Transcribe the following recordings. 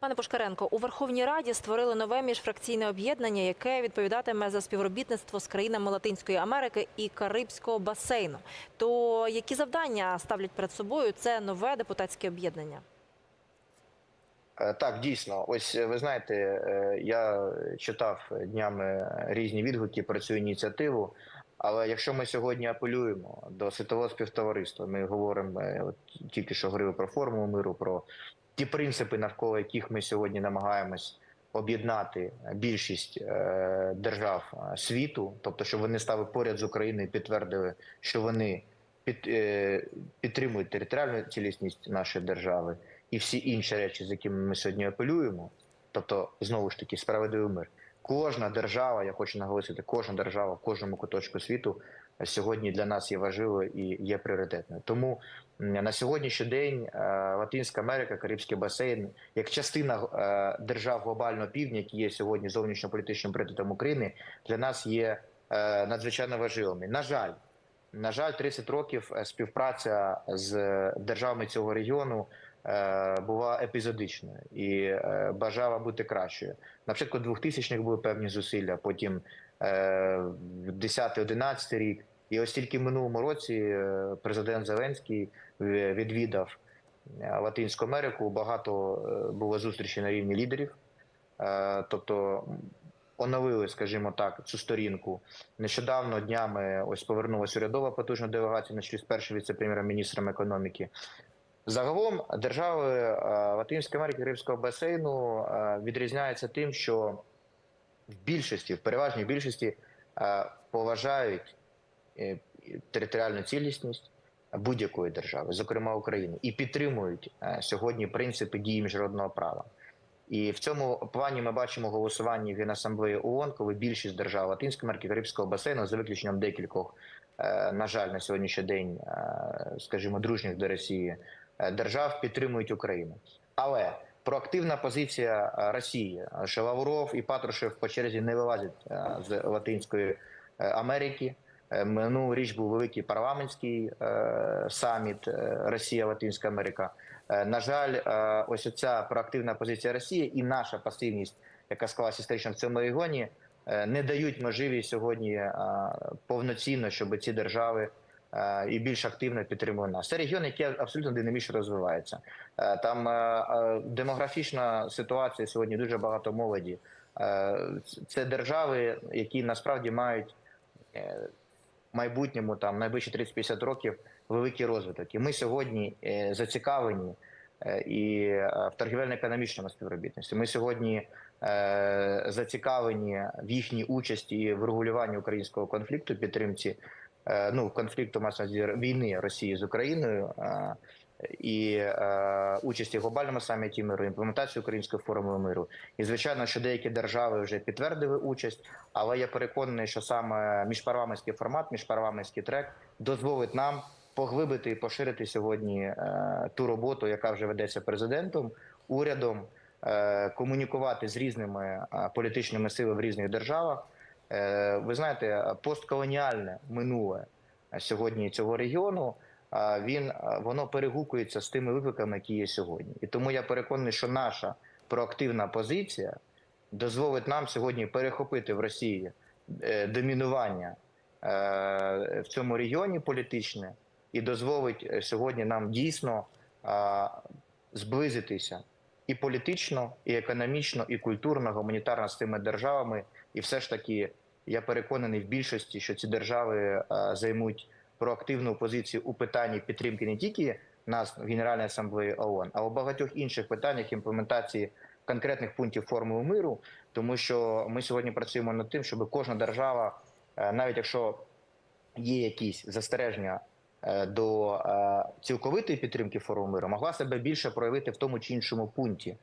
Пане Пушкаренко, у Верховній Раді створили нове міжфракційне об'єднання, яке відповідатиме за співробітництво з країнами Латинської Америки і Карибського басейну. То які завдання ставлять перед собою це нове депутатське об'єднання? Е, Так, дійсно, ось е, ви знаєте, е, я читав днями різні відгуки про цю ініціативу. Але якщо ми сьогодні апелюємо до світового співтовариства, ми говоримо от тільки що говорили про формулу миру, про ті принципи, навколо яких ми сьогодні намагаємось об'єднати більшість е, держав е, світу, тобто, щоб вони стали поряд з Україною, і підтвердили, що вони під, е, підтримують територіальну цілісність нашої держави і всі інші речі, з якими ми сьогодні апелюємо, тобто знову ж таки справедливий мир. Кожна держава, я хочу наголосити, кожна держава в кожному куточку світу сьогодні для нас є важливою і є пріоритетною. Тому на сьогоднішній день е, Латинська Америка, Карибський басейн, як частина е, держав глобального півдня, які є сьогодні зовнішньополітичним пріоритетом України, для нас є е, надзвичайно важливими. На жаль, на жаль, 30 років співпраця з державами цього регіону була епізодичною і е, бажала бути кращою. На початку 2000-х були певні зусилля, потім е, 10-11 рік. І ось тільки в минулому році е, президент Зеленський е, відвідав е, Латинську Америку. Багато е, було зустрічей на рівні лідерів. Е, Тобто оновили, скажімо так, цю сторінку. Нещодавно днями ось повернулася урядова потужна делегація на чолі з першим віце-прем'єром-міністром економіки. Загалом держави е, Латинської Америки Карибського басейну е, відрізняються тим, що в більшості, в переважній більшості е, поважають територіальну цілісність будь-якої держави, зокрема України, і підтримують сьогодні принципи дії міжнародного права. І в цьому плані ми бачимо голосування в Генасамблеї ООН, коли більшість держав Латинської Америки, Карибського басейну, за виключенням декількох, на жаль, на сьогоднішній день, скажімо, дружніх до Росії держав підтримують Україну. Але проактивна позиція е, Росії, що Лавров і Патрушев по черзі не вилазять е, з Латинської е, Америки. Е, Минулу річ був великий парламентський е, саміт е, Росія Латинська Америка. Е, На жаль, е, ось оця проактивна позиція Росії і наша пасивність, яка склалася історично в цьому регіоні, е, не дають можливість сьогодні е, повноцінно, щоб ці держави е, і більш активно підтримували нас. Це регіон, який абсолютно динамічно розвивається. Е, Там е, е, демографічна ситуація сьогодні дуже багато молоді. Е, Це держави, які насправді мають е, в майбутньому там найближчі 30-50 років великий розвиток. І ми сьогодні е, зацікавлені е, і е, в торгівельно-економічному співробітництві. Ми сьогодні е, зацікавлені в їхній участі в регулюванні українського конфлікту, підтримці е, ну конфлікту мається війни Росії з Україною. е, І е, участі в глобальному саміті миру, імплементації української формули миру, і звичайно, що деякі держави вже підтвердили участь, але я переконаний, що саме міжпарламентський формат, міжпарламентський трек дозволить нам поглибити і поширити сьогодні е, ту роботу, яка вже ведеться президентом, урядом, е, комунікувати з різними е, політичними силами в різних державах. Е, ви знаєте, постколоніальне минуле е, сьогодні цього регіону. е, Він воно перегукується з тими викликами, які є сьогодні, і тому я переконаний, що наша проактивна позиція дозволить нам сьогодні перехопити в Росії домінування в цьому регіоні політичне і дозволить сьогодні нам дійсно зблизитися і політично, і економічно, і культурно, гуманітарно з цими державами. І все ж таки, я переконаний в більшості, що ці держави е, займуть проактивну позицію у питанні підтримки не тільки нас в Генеральній асамблеї ООН, а у багатьох інших питаннях імплементації конкретних пунктів формули миру, тому що ми сьогодні працюємо над тим, щоб кожна держава, е, навіть якщо є якісь застереження е, до цілковитої підтримки формули миру, могла себе більше проявити в тому чи іншому пункті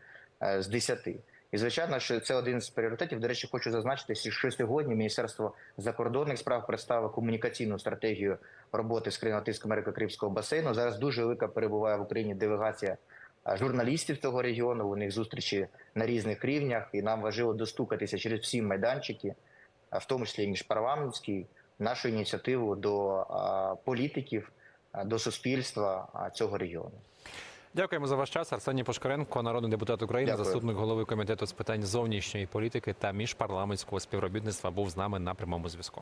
з 10. І звичайно, що це один з пріоритетів. До речі, хочу зазначити, що сьогодні Міністерство закордонних справ представило комунікаційну стратегію роботи з країн Латинської Америки Карибського басейну. Зараз дуже велика перебуває в Україні делегація журналістів цього регіону. У них зустрічі на різних рівнях, і нам важливо достукатися через всі майданчики, в тому числі і міжпарламентський, нашу ініціативу до політиків, до суспільства цього регіону. Дякуємо за ваш час. Арсеній Пошкаренко, народний депутат України, Дякую. заступник голови комітету з питань зовнішньої політики та міжпарламентського співробітництва, був з нами на прямому зв'язку.